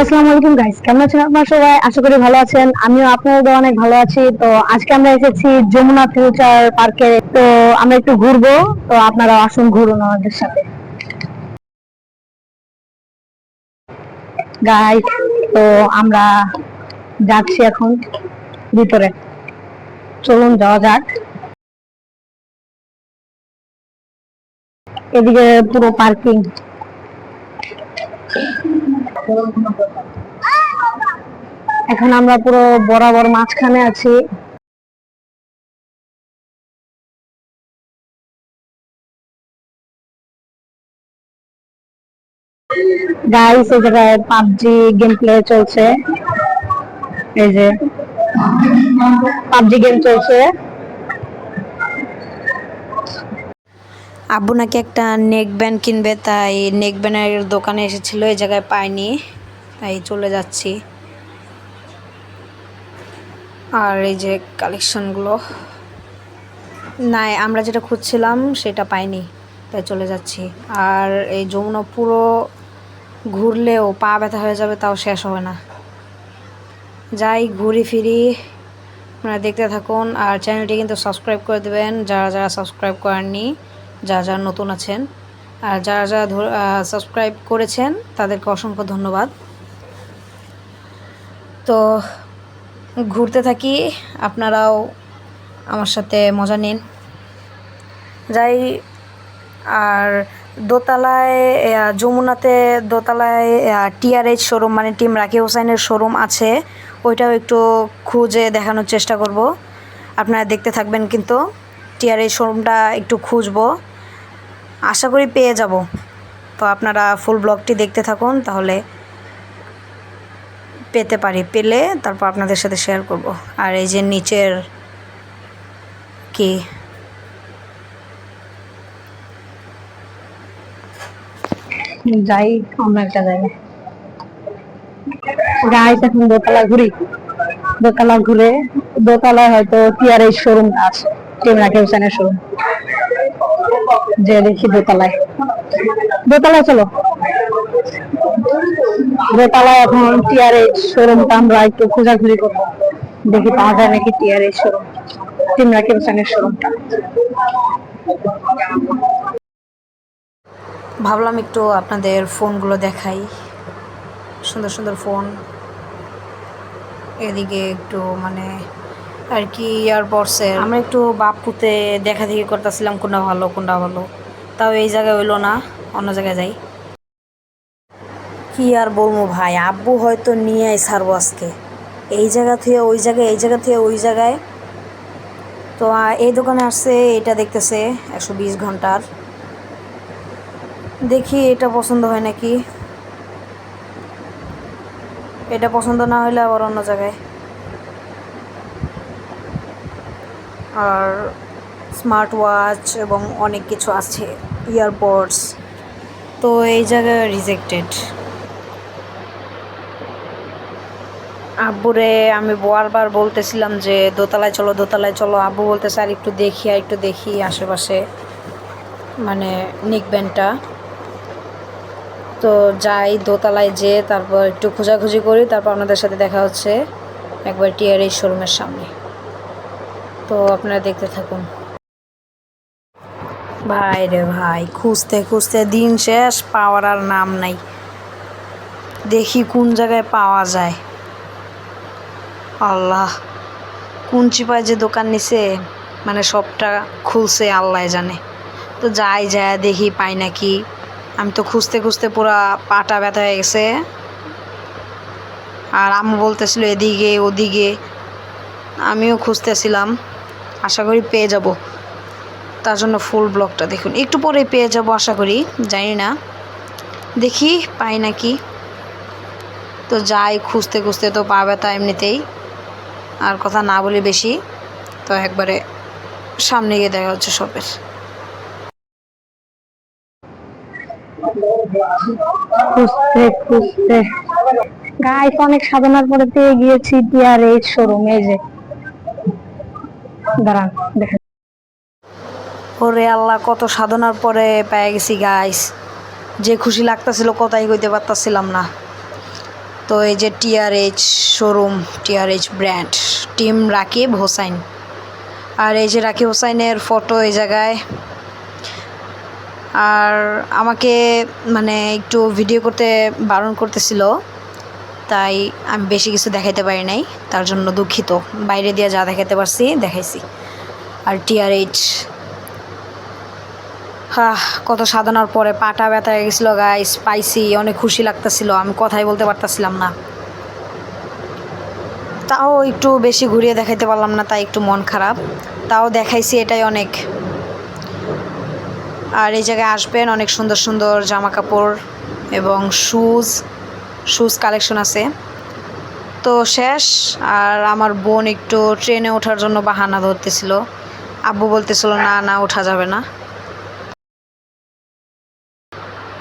আসসালামু আলাইকুম গাইস কেমন আছেন আপনারা সবাই? আশা করি ভালো আছেন। আমিও আপনাদের অনেক ভালো আছি। তো আজকে আমরা এসেছি যমুনা ফিউচার পার্কে তো আমরা একটু ঘুরবো। তো আপনারা আসুন, ঘুরুন আমাদের সাথে। গাইস তো আমরা যাচ্ছি এখন ভিতরে। চলুন, যাওয়া যাক। এদিকে পুরো পার্কিং। এখন আমরা পুরো বরাবর মাঝখানে আছি। গাইস এই জায়গায় পাবজি গেম প্লে চলছে। এই যে, পাবজি গেম চলছে। আব্বু নাকি একটা নেক ব্যান্ড কিনবে, তাই নেক ব্যান্ডের দোকানে এসেছিল, এই জায়গায় পাইনি, তাই চলে যাচ্ছি। আর এই যে কালেকশনগুলো না আমরা যেটা খুঁজছিলাম সেটা পাইনি, তাই চলে যাচ্ছি। আর এই যমুনা পুরো ঘুরলেও পা ব্যথা হয়ে যাবে, তাও শেষ হবে না। যাই, ঘুরি ফিরি, আপনারা দেখতে থাকুন, আর চ্যানেলটি কিন্তু সাবস্ক্রাইব করে দেবেন, যারা যারা সাবস্ক্রাইব করেননি যারা যারা নতুন আছেন আর যারা যারা সাবস্ক্রাইব করেছেন, তাদেরকে অসংখ্য ধন্যবাদ। তো ঘুরতে থাকি, আপনারাও আমার সাথে মজা নিন। যাই, আর দোতলায় যমুনাতে দোতলায় টিআরএইচ শোরুম মানে টিম রাকি হোসেনের শোরুম আছে। ওইটাও একটু খুঁজে দেখানোর চেষ্টা করব। আপনারা দেখতে থাকবেন কিন্তু টিআরএইচ শোরুমটা একটু খুঁজবো। আশা করি পেয়ে যাব। তো আপনারা ফুল ব্লগটি দেখতে থাকুন, তাহলে পেতে পারি। পেলে তারপর আপনাদের সাথে শেয়ার করব। আর এই যে নিচের কি? যাই, অন্য একটা জায়গায়। গাইস এখন দোতলা ঘুরি। দোতলা ঘুরে, দোতলায় হয়তো টিআরএই শোরুম আছে। টিম রাকি শোরুম যে দেখি দোতলায়। দোতলায় চলো। দোতলায় এখন টিআরএই শোরুমটা আমরা একটু খোঁজাখুঁজি করব। দেখি পাওয়া যায় নাকি টিআরএই শোরুম রাকি হোসেনের শোরুমটা ভাবলাম একটু আপনাদের ফোনগুলো দেখাই। সুন্দর সুন্দর ফোন। এদিকে একটু মানে আর কি ইয়ারপডসের আমরা একটু বাপুতে দেখা দেখি করতেছিলাম কোনটা ভালো কোনটা ভালো। তাও এই জায়গায় হইল না, অন্য জায়গায় যাই। কি আর বলব ভাই, আব্বু হয়তো নিয়ে ছাড়বো আজকে। এই জায়গা থেকে ওই জায়গায়, এই জায়গা থেকে ওই জায়গায়। তো এই দোকানে আসছে, এটা দেখতেছে, একশো বিশ ঘণ্টার। দেখি এটা পছন্দ হয় নাকি। এটা পছন্দ না হলে আবার অন্য জায়গায়। আর স্মার্ট ওয়াচ এবং অনেক কিছু আছে ইয়ারপডস তো এই জায়গায় রিজেক্টেড আব্বুরে আমি বারবার বলতেছিলাম যে, দোতলায় চলো দোতলায় চলো। আব্বু বলতেছে, আর একটু দেখি, আর একটু দেখি আশেপাশে। মানে নিক ব্যান্ডটা তো যাই, দোতলায় যেয়ে তারপর একটু খোঁজাখুঁজি করি, তারপর আপনাদের সাথে দেখা হচ্ছে একবার টিআরএই শোরুমের সামনে। তো আপনারা দেখতে থাকুন। ভাই রে ভাই, খুঁজতে খুঁজতে দিন শেষ, পাওয়ার আর নাম নাই। দেখি কোন জায়গায় পাওয়া যায়। আল্লাহ, কোন চিপায় যে দোকান নিছে মানে সবটা খুলছে আল্লাহ জানে। তো যাই যায় দেখি পাই নাকি। আমি তো খুঁজতে খুঁজতে পুরা পাটা ব্যথা হয়ে গেছে। আর আম্মু বলতেছিল এদিকে, ওদিকে। আমিও খুঁজতেছিলাম। আশা করি পেয়ে যাব। তার জন্য ফুল ব্লগটা দেখুন। একটু পরে পেয়ে যাব আশা করি, জানি না। দেখি, পাই নাকি। তো যাই, খুঁজতে খুঁজতে তো পা ব্যথা এমনিতেই। আর কথা না বলি বেশি, তো একবারে সামনে গিয়ে দেখা হচ্ছে শপের খুঁজতে গাইস অনেক সাধনার পরে পেয়ে গিয়েছি টিআরএইচ শোরুম এই যে। দাঁড়ান, দেখেন। ওরে আল্লাহ, কত সাধনার পরে পেয়ে গেছি গাইস যে খুশি লাগতেছিল কথাই কইতে পারতাছিলাম না। তো এই যে T R H showroom T R H brand team Rakib Hossain. আর এই যে রাকিব হোসাইনের ফটো এই জায়গায়। আর আমাকে মানে একটু ভিডিও করতে বারণ করতেছিল। তাই আমি বেশি কিছু দেখাইতে পারি নাই। তার জন্য দুঃখিত। বাইরে দিয়ে যা দেখাতে পারছি, দেখাইছি। আর টিআরএইচ হাহ, কত সাধনার পরে পাটা ব্যথা গেছিল গাইস পাইছি, অনেক খুশি লাগতেছিল, আমি কথাই বলতে পারতাছিলাম না। তাও একটু বেশি ঘুরিয়ে দেখাইতে পারলাম না, তাই একটু মন খারাপ। তাও দেখাইছি এটাই অনেক। আর এই জায়গায় আসবেন, অনেক সুন্দর সুন্দর জামা কাপড় এবং শুজ শুজ কালেকশন আছে। তো শেষ, আর আমার বোন একটু ট্রেনে ওঠার জন্য বাহানা ধরতেছিল। আব্বু বলতেছিল, না না, ওঠা যাবে না।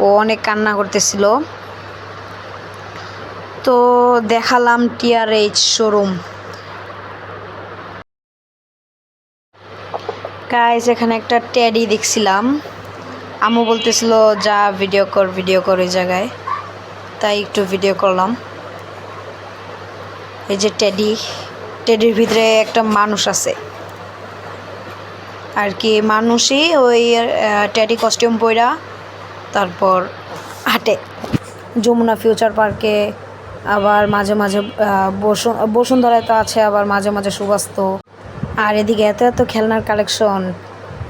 ও অনেক কান্না করতেছিল। তো দেখালাম টিআরএইচ শোরুম গাইজ এখানে একটা ট্যাডি দেখছিলাম। আম্মু বলতেছিল, যা ভিডিও কর ভিডিও কর ওই জায়গায়। তাই একটু ভিডিও করলাম। এই যে টেডি টেডির ভিতরে একটা মানুষ আছে। আর কি, মানুষই ওই টেডি কস্টিউম পইরা তারপর হাঁটে। যমুনা ফিউচার পার্কে আবার মাঝে মাঝে বসুন্ধরায় তো আছে, আবার মাঝে মাঝে সুবাস্ত। আর এদিকে এত এত খেলনার কালেকশন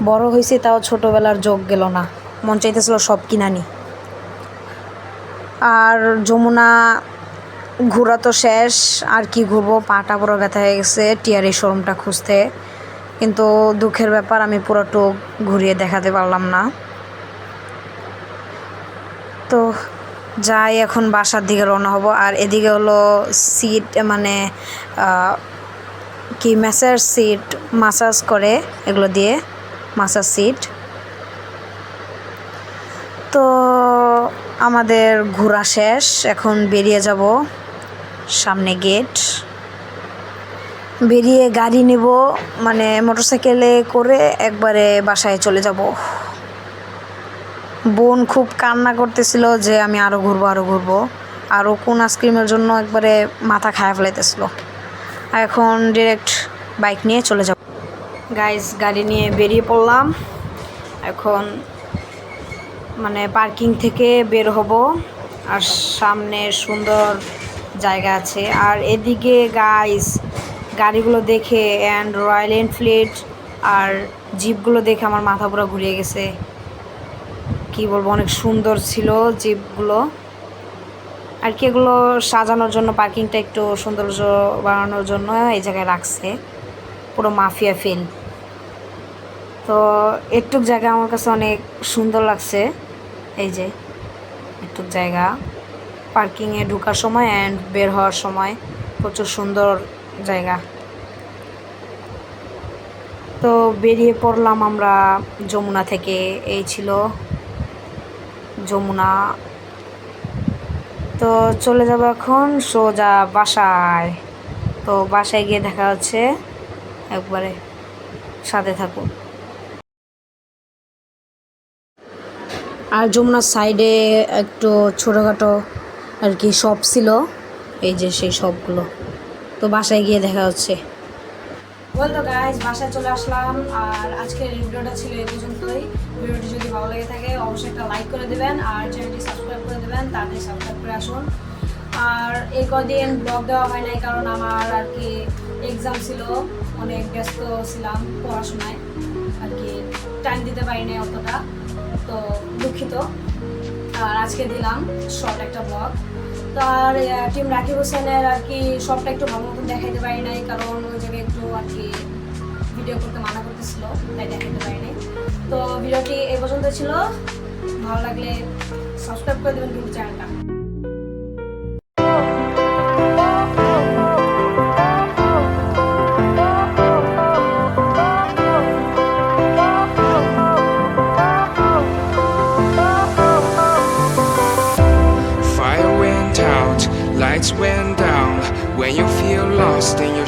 বড় হয়েছে তাও ছোটোবেলার যোগ গেল না। মন চাইতেছিল সব কিনানি আর যমুনা ঘোরা তো শেষ, আর কি ঘুরবো? পাটা পুরো ব্যথা হয়ে গেছে, টিয়ারি শোরুমটা খুঁজতে। কিন্তু দুঃখের ব্যাপার, আমি পুরোটু ঘুরিয়ে দেখাতে পারলাম না। তো যাই, এখন বাসার দিকে রওনা হব। আর এদিকে হলো সিট মানে কি ম্যাসাজ সিট মাসাজ করে এগুলো দিয়ে মাসাজ সিট তো আমাদের ঘোরা শেষ, এখন বেরিয়ে যাব সামনে গেট বেরিয়ে গাড়ি নেব মানে মোটরসাইকেলে করে একবারে বাসায় চলে যাব। বোন খুব কান্না করতেছিল যে আমি আরও ঘুরবো আরও ঘুরবো। আরও কোন আইসক্রিমের জন্য একবারে মাথা খায়া ফেলাইতেছিল। এখন ডিরেক্ট বাইক নিয়ে চলে যাব। গাইস গাড়ি নিয়ে বেরিয়ে পড়লাম। এখন মানে পার্কিং থেকে বের হব। আর সামনে সুন্দর জায়গা আছে। আর এদিকে গাইস গাড়িগুলো দেখে অ্যান্ড রয়্যাল এনফিল্ড আর জিপগুলো দেখে আমার মাথা পুরো ঘুরিয়ে গেছে। কি বলব, অনেক সুন্দর ছিল জিপগুলো আর কি এগুলো সাজানোর জন্য, পার্কিংটা একটু সৌন্দর্য বাড়ানোর জন্য এই জায়গায় রাখছে। পুরো মাফিয়া ফিল তো একটুক জায়গা আমার কাছে অনেক সুন্দর লাগছে। এই যে, একটু জায়গা। পার্কিংয়ে ঢোকার সময় অ্যান্ড বের হওয়ার সময় প্রচুর সুন্দর জায়গা। তো বেরিয়ে পড়লাম আমরা যমুনা থেকে। এই ছিল যমুনা। তো চলে যাব এখন সোজা বাসায়। তো বাসায় গিয়ে দেখা হচ্ছে একবারে সাথে থাকুন। আর যমুনার সাইডে একটু ছোটোখাটো আর কি শপ ছিল, এই যে সেই শপগুলো তো বাসায় গিয়ে দেখা হচ্ছে। বলতো গাইজ বাসায় চলে আসলাম। আর আজকের ভিডিওটা ছিল এই পর্যন্তই। ভিডিওটি যদি ভালো লেগে থাকে, অবশ্যই একটা লাইক করে দেবেন আর চ্যানেলটি সাবস্ক্রাইব করে দেবেন তাড়াতাড়ি সাবস্ক্রাইব করে আসুন। আর এই কদিন ব্লগ দেওয়া হয় নাই, কারণ আমার আর কি এক্সাম ছিল। অনেক ব্যস্ত ছিলাম পড়াশোনায়। আর কি টাইম দিতে পারি নাই অতটা। তো দুঃখিত। আর আজকে দিলাম শর্ট একটা ব্লগ তার টিম রাকিব হোসেনের আর কি সবটা একটু ভালো মতন দেখাইতে পারি নাই, কারণ ওই জায়গায় একটু আর কি ভিডিও করতে মানা করতেছিল, তাই দেখাইতে পারি নাই। তো ভিডিওটি এই পর্যন্ত ছিল। ভালো লাগলে সাবস্ক্রাইব করে দেবেন কিন্তু চ্যানেলটা you feel lost in your